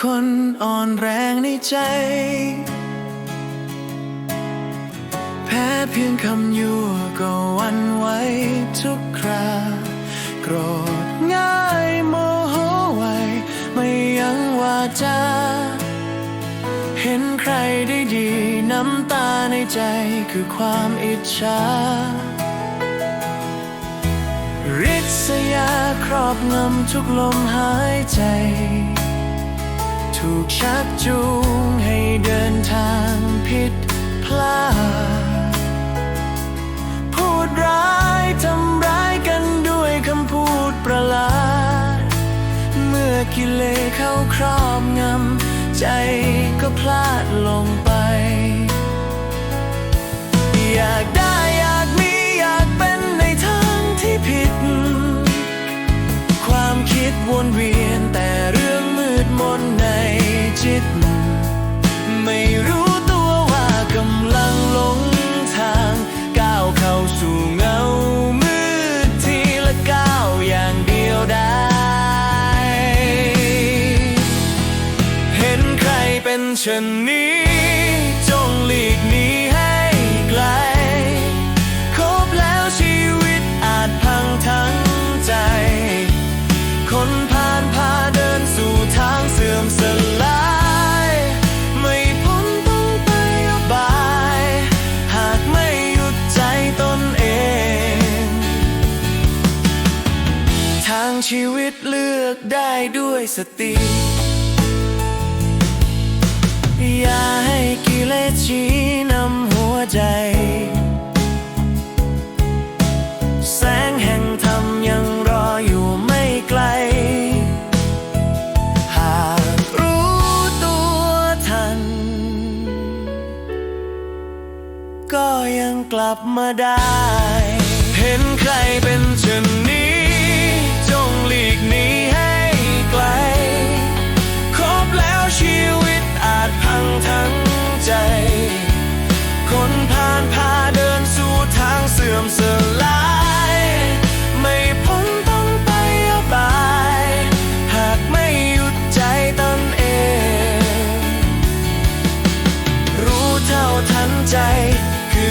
คนผ่านคือคนอ่อนแรงในใจ แพ้เพียงคำยั่วก็วันไหวทุกคราโกรธง่ายโมโหไวไม่ยั้งวาจา เห็นใครได้ดีน้ำตาในใจคือความอิจฉาริษยาครอบงำทุกลมหายใจ ถูกชักจูงให้เดินทางผิดพลาด พูดร้ายทำร้ายกันด้วยคำพูดประหลาด เมื่อกิเลสเข้าครอบงำใจก็พลาด เป็นเช่นนี้จงหลีกหนีให้ไกล คบแล้วชีวิตอาจพังทั้งใจ คนผ่านพาเดินสู่ทางเสื่อมสลาย ไม่พ้นต้องไปอบาย หากไม่หยุดใจตนเอง ทางชีวิตเลือกได้ด้วยสติ อย่าให้กิเลสชี้นำหัวใจ แสงแห่งธรรมยังรออยู่ไม่ไกล หากรู้ตัวทัน ก็ยังกลับมาได้ เห็นใครเป็นเช่น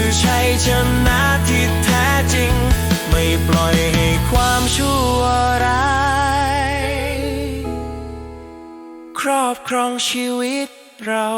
คือชัยชนะที่แท้จริง ไม่ปล่อยให้ความชั่วร้ายครอบครองชีวิตเรา